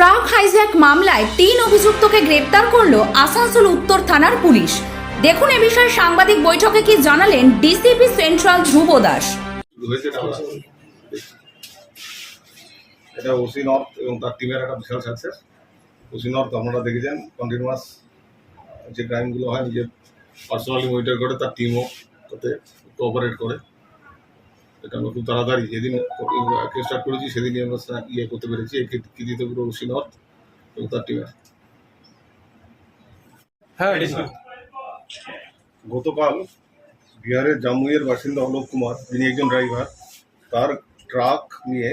Truck hijack মামলায় তিন অভিযুক্তকে গ্রেপ্তার করল আসানসোল উত্তর থানার পুলিশ। দেখুন এ বিষয়ে সাংবাদিক বৈঠকে কি জানালেন ডিসিপি সেন্ট্রাল ধ্রুব দাস। এটা ওসি নর্থ এবং তার টিমের একটা বিশাল সাকসেস ওসি নর্থ, আপনারা দেখেছেন কন্টিনিউয়াস যে ক্রাইমগুলো হয়, নিজের পার্সোনালি মনিটর করে, তার টিমও তাতে কোঅপারেট করে। এটা খুব তাড়াতাড়ি যেদিন স্টার্ট করেছি সেদিনই আমরা ইয়ে করতে পেরেছি। এই কৃতিত্ব পুরো ওসি নর্থ এবং তার টিমের হ্যাঁ গতকাল বিহারের জামুইয়ের বাসিন্দা অলোক কুমার যিনি একজন ড্রাইভার তার ট্রাক নিয়ে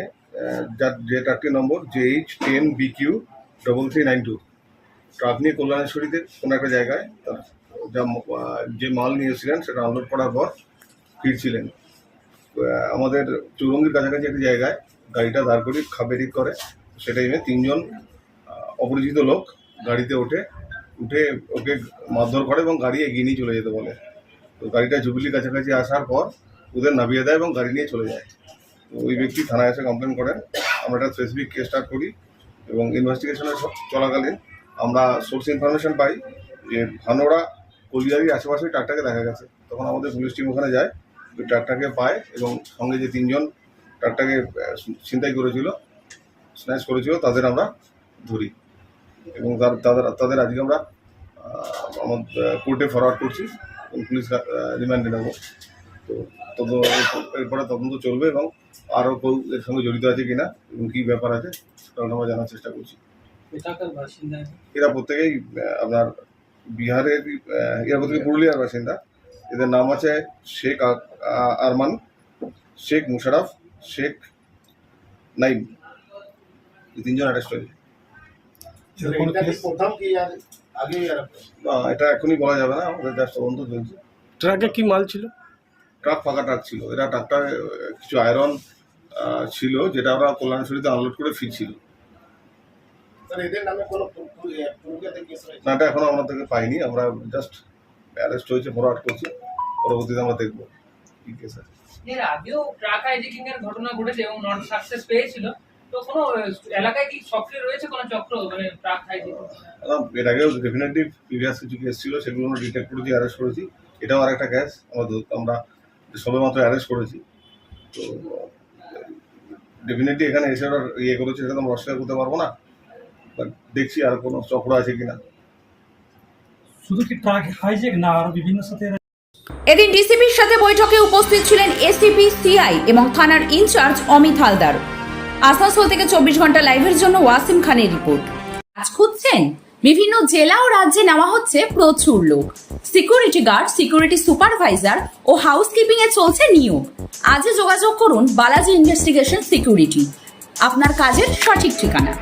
যার যে ট্রাকটির নম্বর J H ten B Q double three nine two truck নিয়ে কল্যাণেশ্বরীতে কোনো একটা জায়গায় তার যা যে মাল নিয়েছিলেন সেটা আনলোড করার পর ফিরছিলেন। আমাদের চৌরঙ্গির কাছাকাছি একটা জায়গায় গাড়িটা দাঁড় করি খাবেরিক করে সে টাইমে তিনজন অপরিচিত লোক গাড়িতে ওঠে, উঠে ওকে মারধর করে এবং গাড়ি এগিয়ে নিয়ে চলে যেতে বলে। তো গাড়িটা জুবিলির কাছাকাছি আসার পর ওদের নামিয়ে দেয় এবং গাড়ি নিয়ে চলে যায়। তো ওই ব্যক্তি থানায় এসে কমপ্লেন করেন। আমরা একটা স্পেসিফিক কেস স্টার্ট করি এবং ইনভেস্টিগেশনের চলাকালীন আমরা সোর্স ইনফরমেশন পাই যে ভানোড়া কলিয়ারির আশেপাশে ট্রাকটাকে দেখা গেছে। তখন আমাদের পুলিশ টিম ওখানে যায়। ট্রাকটাকে পায় এবং সঙ্গে যে তিনজন ট্রাকটাকে ছিনতাই করেছিল স্ন্যাচ করেছিল তাদের আমরা ধরি। এবং তার- তাদের তাদের আজকে আমরা আমাদের কোর্টে ফরওয়ার্ড করছি এবং পুলিশ রিমান্ডে নেব। তো তদ এরপরে তদন্ত চলবে এবং আরও কেউ এর সঙ্গে জড়িত আছে কিনা এবং কী ব্যাপার আছে কারণ আমরা জানার চেষ্টা করছি। এরা প্রত্যেকেই আপনার বিহারের এরা প্রত্যেকে পুরুলিয়ার বাসিন্দা। এদের নাম আছে শেখ আরমান শেখ মুশারফ শেখ নাইম। এই তিনজন অ্যারেস্ট হয়েছে। এটা কি প্রথম কি আর আগে আর না, এটা এখনই বলা যাবে না আমাদের জাস্ট তদন্ত চলছে। ট্রাকে কি মাল ছিল? ট্রাক ফাঁকা ট্রাক ছিল। এরা ট্রাকটা কিছু আয়রন ছিল যেটা ওরা কল্যাণেশ্বরীতে আনলোড করে ফিরছিল। স্যার এদের নামে কোনো পুরুলিয়াতে কেস রয়েছে না এটা এখনও আমরা থেকে পাইনি। আমরা জাস্ট অ্যারেস্ট হয়েছে ফরওয়ার্ড করছি। পরবর্তীতে আমরা দেখব। কি কেস আছে। এর আগেও ট্রাক হাইজেকিং এর ঘটনা ঘটেছে এবং নট সাকসেস পেয়েছিল। তো কোনো এলাকায় কি সক্রিয় রয়েছে কোনো চক্র মানে ট্রাক হাইজেকিং এর আগেও ডেফিনেটলি প্রিভিয়াস কিছু কেস ছিল সেগুলো আমরা ডিটেক্ট করেছি অ্যারেস্ট করেছি। এটাও আরেকটা কেস আমরা ধর- আমরা সবেমাত্র অ্যারেস্ট করেছি। তো ডেফিনেটলি এখানে এসে ওরা ইয়ে করেছে সেটা তো আমরা অস্বীকার করতে পারব না। বাট দেখছি আর কোনো চক্র আছে কিনা। শুধু কি ট্রাক হাইজেক না আরও বিভিন্ন সাথে এদিন ডিসিপির সাথে বৈঠকে উপস্থিত ছিলেন এসিপি, সিআই এবং থানার ইনচার্জ অমিত হালদার। আসানসোল থেকে চব্বিশ ঘণ্টা লাইভের জন্য ওয়াসিম খানের রিপোর্ট। আজ খুঁজছেন? বিভিন্ন জেলা ও রাজ্যে নেওয়া হচ্ছে প্রচুর লোক। সিকিউরিটি গার্ড, সিকিউরিটি সুপারভাইজার ও হাউসকিপিং এ চলছে নিয়োগ। আজই যোগাযোগ করুন বালাজি ইনভেস্টিগেশন সিকিউরিটি। আপনার কাজের সঠিক ঠিকানা।